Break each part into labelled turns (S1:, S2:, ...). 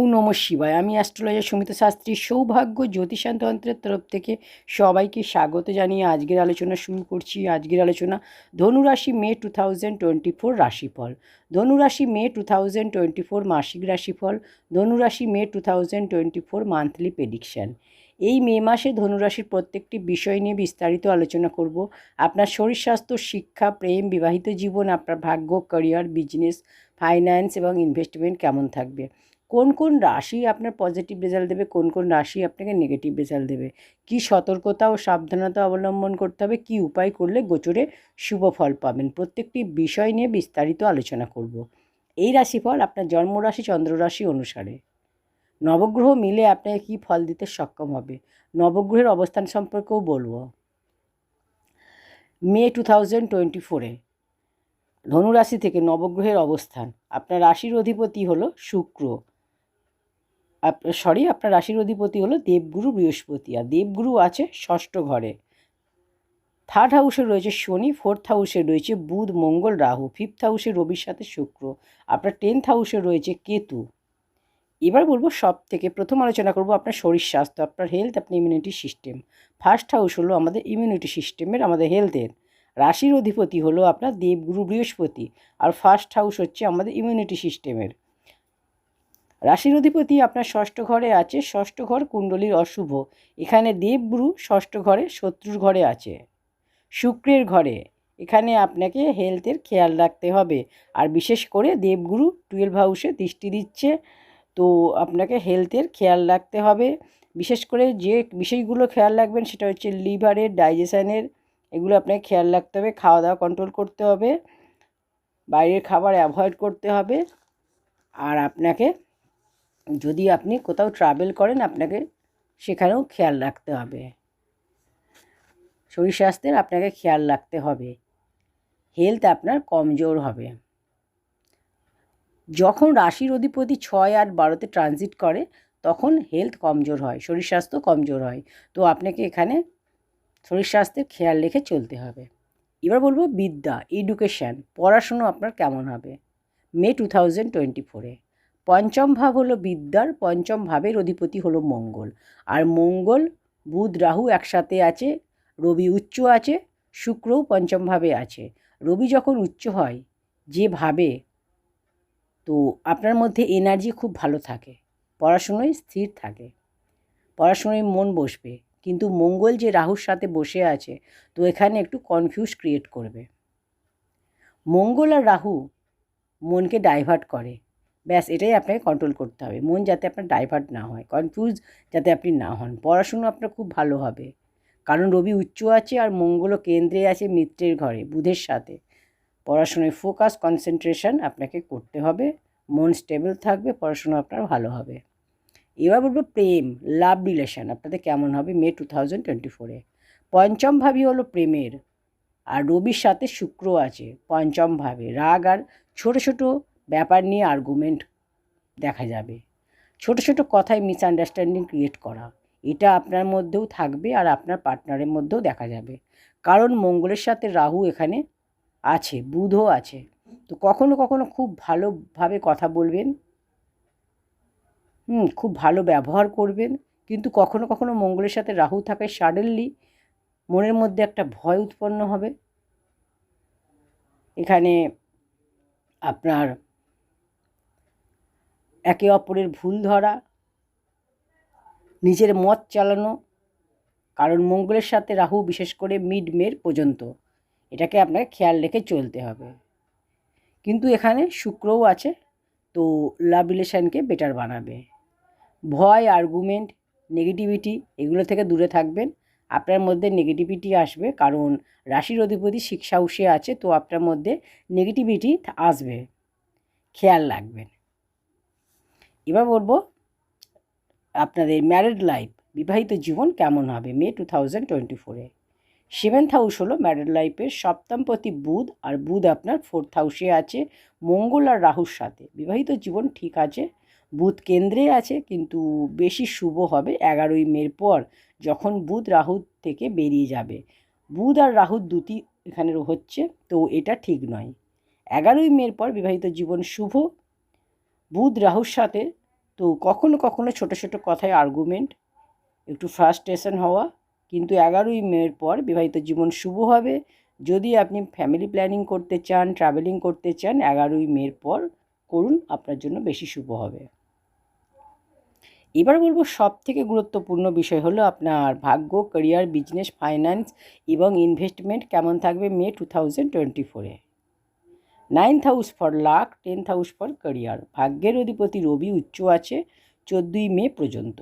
S1: ওম নম শিবায়। আমি অ্যাস্ট্রোলজার সুমিত শাস্ত্রী সৌভাগ্য জ্যোতিষান্তন্ত্রের তরফ থেকে সবাইকে স্বাগত জানিয়ে আজকের আলোচনা শুরু করছি। আজকের আলোচনা ধনুরাশি May two thousand twenty four রাশিফল। ধনুরাশি May two thousand twenty four মাসিক রাশিফল। ধনুরাশি May two thousand twenty four monthly prediction. এই মে মাসে ধনুরাশির প্রত্যেকটি বিষয় নিয়ে বিস্তারিত আলোচনা করব। আপনার শরীর স্বাস্থ্য, শিক্ষা, প্রেম, বিবাহিত জীবন, আপনার ভাগ্য, ক্যারিয়ার, বিজনেস, ফাইন্যান্স এবং ইনভেস্টমেন্ট কেমন থাকবে? কোন কোন রাশি আপনার পজিটিভ রেজাল্ট দেবে, কোন কোন রাশি আপনাকে নেগেটিভ রেজাল্ট দেবে? কি সতর্কতা ও সাবধানতা অবলম্বন করতে হবে? কি উপায় করলে গোচরে শুভ ফল পাবেন? প্রত্যেকটি বিষয় নিয়ে বিস্তারিত আলোচনা করব। এই রাশিফল আপনার জন্মরাশি চন্দ্ররাশি অনুসারে। নবগ্রহ মিলে আপনাকে কী ফল দিতে সক্ষম হবে? নবগ্রহের অবস্থান সম্পর্কেও বলব। মে টু থাউজেন্ড টোয়েন্টি ফোরে ধনুরাশি থেকে নবগ্রহের অবস্থান। আপনার রাশির অধিপতি হলো শুক্র। সরি আপনার রাশির অধিপতি হলো দেবগুরু বৃহস্পতি, আর দেবগুরু আছে ষষ্ঠ ঘরে। থার্ড হাউসে রয়েছে শনি ফোর্থ হাউসে রয়েছে বুধ, মঙ্গল, রাহু ফিফথ হাউসে রবির সাথে শুক্র, আপনার টেন্থ হাউসে রয়েছে কেতু। এবার বলব সব থেকে প্রথম আলোচনা করব আপনার শরীর স্বাস্থ্য, আপনার হেলথ আপনার ইমিউনিটি সিস্টেম ফার্স্ট হাউস হলো আমাদের ইমিউনিটি সিস্টেমের আমাদের হেলথের রাশির অধিপতি হলো আপনার দেবগুরু বৃহস্পতি, আর ফার্স্ট হাউস হচ্ছে আমাদের ইমিউনিটি সিস্টেমের রাশির অধিপতি আপনার ষষ্ঠ ঘরে আছে, ষষ্ঠ ঘর কুণ্ডলীর অশুভ। এখানে দেবগুরু ষষ্ঠ ঘরে, শত্রুর ঘরে আছে। শুক্রের ঘরে, এখানে আপনাকে হেলথের খেয়াল রাখতে হবে। আর বিশেষ করে দেবগুরু টুয়েলভ হাউসে দৃষ্টি দিচ্ছে, তো আপনাকে হেলথের খেয়াল রাখতে হবে। বিশেষ করে যে বিষয়গুলো খেয়াল রাখবেন, সেটা হচ্ছে লিভারের ডাইজেশানের এগুলো আপনাকে খেয়াল রাখতে হবে। খাওয়া দাওয়া কন্ট্রোল করতে হবে। বাইরের খাবার অ্যাভয়েড করতে হবে। আর আপনাকে যদি আপনি কোথাও ট্রাভেল করেন, আপনাকে সেখানেও খেয়াল রাখতে হবে। শরীর স্বাস্থ্যের আপনাকে খেয়াল রাখতে হবে। হেলথ আপনার কমজোর হবে। যখন রাশির অধিপতি ছয় আট বারোতে ট্রানজিট করে, তখন হেলথ কমজোর হয়, শরীর স্বাস্থ্য কমজোর হয়। তো আপনাকে এখানে শরীর স্বাস্থ্যের খেয়াল রেখে চলতে হবে। এবার বলব বিদ্যা এডুকেশান পড়াশুনো আপনার কেমন হবে? মে টু থাউজেন্ড টোয়েন্টি ফোরে পঞ্চম ভাব হলো বিদ্যার, পঞ্চম ভাবের অধিপতি হলো মঙ্গল। আর মঙ্গল, বুধ, রাহু একসাথে আছে, রবি উচ্চ আছে, শুক্রও পঞ্চম ভাবে আছে। রবি যখন উচ্চ হয়, যে ভাবে, তো আপনার মধ্যে এনার্জি খুব ভালো থাকে, পড়াশুনোয় স্থির থাকে, পড়াশুনোয় মন বসবে। কিন্তু মঙ্গল যে রাহুর সাথে বসে আছে, তো এখানে একটু কনফিউজ ক্রিয়েট করবে। মঙ্গল আর রাহু মনকে ডাইভার্ট করে। ব্যাস, এটাই আপনাকে কন্ট্রোল করতে হবে। মন যাতে আপনার ডাইভার্ট না হয় কনফিউজ যাতে আপনি না হন। পড়াশুনো আপনার খুব ভালো হবে। কারণ রবি উচ্চ আছে আর মঙ্গলও কেন্দ্রে আছে মিত্রের ঘরে, বুধের সাথে। পড়াশোনায় ফোকাস কনসেন্ট্রেশন আপনাকে করতে হবে। মন স্টেবল থাকবে, পড়াশুনো আপনার ভালো হবে। এবার বলব প্রেম লাভ রিলেশন আপনাদের কেমন হবে? মে টু থাউজেন্ড টোয়েন্টি ফোরে পঞ্চম ভাবই হলো প্রেমের। আর রবির সাথে শুক্র আছে, পঞ্চম ভাবে। রাগ আর ছোট ছোট ব্যাপার নিয়ে আর্গুমেন্ট দেখা যাবে। ছোট ছোট কথায় মিসআন্ডারস্ট্যান্ডিং ক্রিয়েট করা, এটা আপনার মধ্যেও থাকবে আর আপনার পার্টনারের মধ্যেও দেখা যাবে। কারণ মঙ্গলের সাথে রাহু এখানে আছে, বুধও আছে। তো কখনো কখনো খুব ভালোভাবে কথা বলবেন, হুম, খুব ভালো ব্যবহার করবেন, কিন্তু কখনো কখনো মঙ্গলের সাথে রাহু থাকায় সাডেনলি মনের মধ্যে একটা ভয় উৎপন্ন হবে। এখানে আপনার একে অপরের ভুল ধরা, নিজের মত চালানো, কারণ মঙ্গলের সাথে রাহু বিশেষ করে মিড মের পর্যন্ত। এটাকে আপনাকে খেয়াল রেখে চলতে হবে। কিন্তু এখানে শুক্রও আছে, তো লাভ রিলেশানকে বেটার বানাবে। ভয় আর্গুমেন্ট নেগেটিভিটি এগুলো থেকে দূরে থাকবেন। আপনার মধ্যে নেগেটিভিটি আসবে, কারণ রাশির অধিপতি সিক্স হাউসে আছে, তো আপনার মধ্যে নেগেটিভিটি আসবে। খেয়াল রাখবেন। এবার বলব আপনাদের ম্যারিড লাইফ বিবাহিত জীবন কেমন হবে? মে টু থাউজেন্ড টোয়েন্টি ফোরে সেভেন্থ হাউস হলো ম্যারিড লাইফের সপ্তমপতি বুধ, আর বুধ আপনার ফোর্থ হাউসে আছে, মঙ্গল আর রাহুর সাথে। বিবাহিত জীবন ঠিক আছে, বুধ কেন্দ্রে আছে, কিন্তু বেশি শুভ হবে এগারোই মের পর, যখন বুধ রাহু থেকে বেরিয়ে যাবে। বুধ আর রাহুর দুটি এখানে হচ্ছে, তো এটা ঠিক নয়। এগারোই মের পর বিবাহিত জীবন শুভ বুধ রাহুর সাথে তো কখনো কখনো ছোট ছোট কথায় আর্গুমেন্ট একটু ফ্রাস্ট্রেশন হওয়া, কিন্তু এগারোই মের পর বিবাহিত জীবন শুভ হবে। যদি আপনি ফ্যামিলি প্ল্যানিং করতে চান ট্রাভেলিং করতে চান, এগারোই মের পর করুন, আপনার জন্য বেশি শুভ হবে। এবার বলব সব থেকে গুরুত্বপূর্ণ বিষয় হলো আপনার ভাগ্য ক্যারিয়ার বিজনেস ফাইন্যান্স এবং ইনভেস্টমেন্ট কেমন থাকবে মে টু থাউজেন্ড টোয়েন্টি ফোরে ninth house for luck tenth house for career ভাগ্যের অধিপতি রবি উচ্চ আছে, চোদ্দোই মে পর্যন্ত।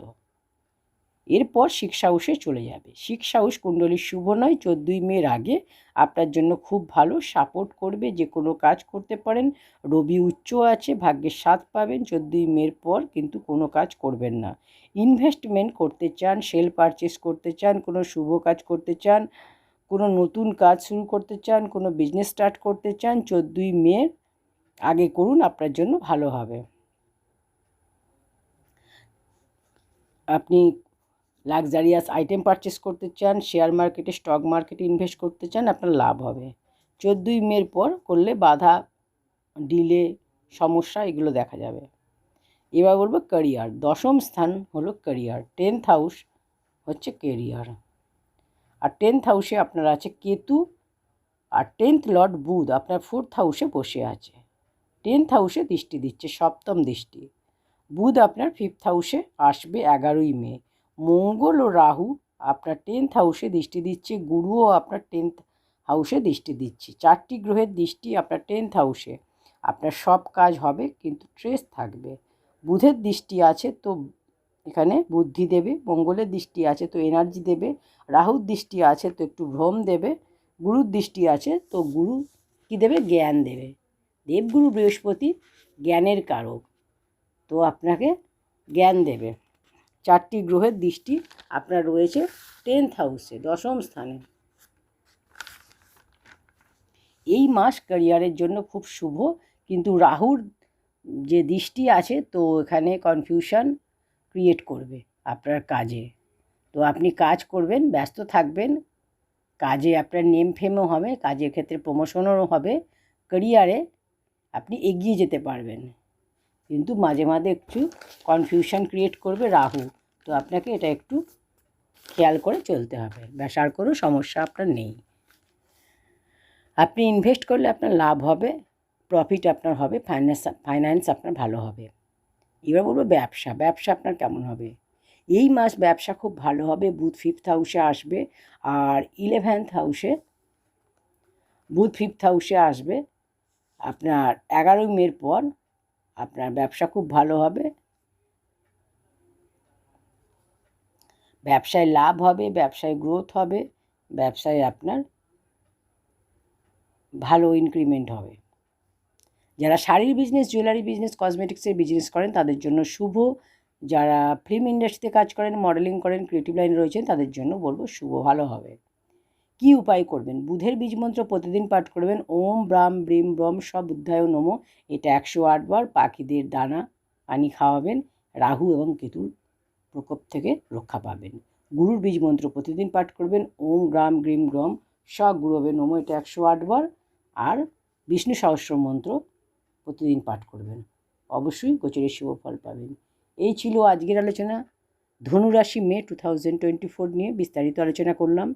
S1: এরপর সিক্স হাউসে চলে যাবে। সিক্স হাউস কুণ্ডলীর শুভ নয়, চোদ্দোই মের আগে আপনার জন্য খুব ভালো সাপোর্ট করবে, যে কোনো কাজ করতে পারেন। রবি উচ্চ আছে, ভাগ্যের সাথ পাবেন, চোদ্দোই মের পর কিন্তু কোনো কাজ করবেন না। ইনভেস্টমেন্ট করতে চান সেল পারচেস করতে চান, কোনো শুভ কাজ করতে চান কোনো নতুন কাজ শুরু করতে চান, কোনো বিজনেস স্টার্ট করতে চান, চোদ্দোই মে আগে করুন, আপনার জন্য ভালো হবে। আপনি লাক্সারিয়াস আইটেম পারচেস করতে চান শেয়ার মার্কেটে স্টক মার্কেটে ইনভেস্ট করতে চান, আপনার লাভ হবে। চোদ্দোই মের পর করলে বাধা ডিলে সমস্যা এগুলো দেখা যাবে। এবার বলব ক্যারিয়ার দশম স্থান হলো ক্যারিয়ার টেন্থ হাউস হচ্ছে কেরিয়ার আর টেন্থ হাউসে আপনার আছে কেতু, আর টেন্থ লর্ড বুধ আপনার ফোর্থ হাউসে বসে আছে। টেন্থ হাউসে দৃষ্টি দিচ্ছে, সপ্তম দৃষ্টি। বুধ আপনার ফিফথ হাউসে আসবে এগারোই মে। মঙ্গল ও রাহু আপনার টেন্থ হাউসে দৃষ্টি দিচ্ছে, গুরুও আপনার টেন্থ হাউসে দৃষ্টি দিচ্ছে। চারটি গ্রহের দৃষ্টি আপনার টেন্থ হাউসে আপনার সব কাজ হবে, কিন্তু ট্রেস থাকবে। বুধের দৃষ্টি আছে, তো এখানে বুদ্ধি দেবে, মঙ্গলের দৃষ্টি আছে তো এনার্জি দেবে, রাহুর দৃষ্টি আছে তো একটু ভ্রম দেবে, গুরুর দৃষ্টি আছে তো গুরু কি দেবে? জ্ঞান দেবে। দেবগুরু বৃহস্পতি জ্ঞানের কারক, তো আপনাকে জ্ঞান দেবে। চারটি গ্রহের দৃষ্টি আপনার রয়েছে টেন্থ হাউসে দশম স্থানে। এই মাস ক্যারিয়ারের জন্য খুব শুভ, কিন্তু রাহুর যে দৃষ্টি আছে তো এখানে কনফিউশন ক্রিয়েট করবে আপনার কাজে। তো আপনি কাজ করবেন, ব্যস্ত থাকবেন, কাজে আপনার নেম ফেমও হবে, কাজের ক্ষেত্রে প্রমোশনও হবে ক্যারিয়ারে আপনি এগিয়ে যেতে পারবেন। কিন্তু মাঝে মাঝে একটু কনফিউশন ক্রিয়েট করবে রাহু। তো আপনাকে এটা একটু খেয়াল করে চলতে হবে। ব্যাস আর কোনো সমস্যা আপনার নেই। আপনি ইনভেস্ট করলে আপনার লাভ হবে প্রফিট আপনার হবে ফাইন্যান্স ফাইন্যান্স আপনার ভালো হবে। এবার বলব ব্যবসা ব্যবসা আপনার কেমন হবে? এই মাস ব্যবসা খুব ভালো হবে, বুধ ফিফথ হাউসে আসবে আর ইলেভেন্থ হাউসে বুধ ফিফথ হাউসে আসবে। আপনার এগারোই মের পর আপনার ব্যবসা খুব ভালো হবে। ব্যবসায় লাভ হবে, ব্যবসায় গ্রোথ হবে, ব্যবসায় আপনার ভালো ইনক্রিমেন্ট হবে। যারা শাড়ির বিজনেস জুয়েলারি বিজনেস কসমেটিক্সের বিজনেস করেন, তাদের জন্য শুভ। যারা ফিল্ম ইন্ডাস্ট্রিতে কাজ করেন মডেলিং করেন ক্রিয়েটিভ লাইন রয়েছেন, তাদের জন্য বলব শুভ, ভালো হবে। কি উপায় করবেন? বুধের বীজ মন্ত্র প্রতিদিন পাঠ করবেন। ওম ব্রাম ব্রিম ব্রম সব উদ্ধায় নম। এটা একশো আটবার পাখিদের দানা পানি খাওয়াবেন। রাহু এবং কেতুর প্রকোপ থেকে রক্ষা পাবেন। গুরুর বীজ মন্ত্র প্রতিদিন পাঠ করবেন। ওম গ্রাম গ্রিম গ্রম স গুরবে নম। এটা একশো আটবার আর বিষ্ণু সহস্র মন্ত্র প্রতিদিন পাঠ করবেন। অবশ্যই গোচরের শুভ ফল পাবেন। এই ছিল আজকের আলোচনা। ধনুরাশি May two thousand twenty four নিয়ে বিস্তারিত আলোচনা করলাম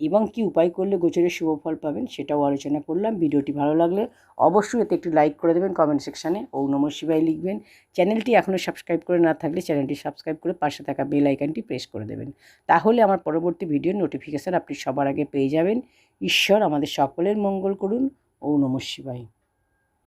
S1: এবং কি উপায় করলে গোচরের শুভ ফল পাবেন সেটাও আলোচনা করলাম। ভিডিওটি ভালো লাগলে অবশ্যই এতে একটু লাইক করে দেবেন কমেন্ট সেকশানে ও নম শিবাই লিখবেন। চ্যানেলটি এখনও সাবস্ক্রাইব করে না থাকলে চ্যানেলটি সাবস্ক্রাইব করে পাশে থাকা বেল আইকনটি প্রেস করে দেবেন। তাহলে আমার পরবর্তী ভিডিওর নোটিফিকেশান আপনি সবার আগে পেয়ে যাবেন। ঈশ্বর আমাদের সকলের মঙ্গল করুন। ও নম শিবাই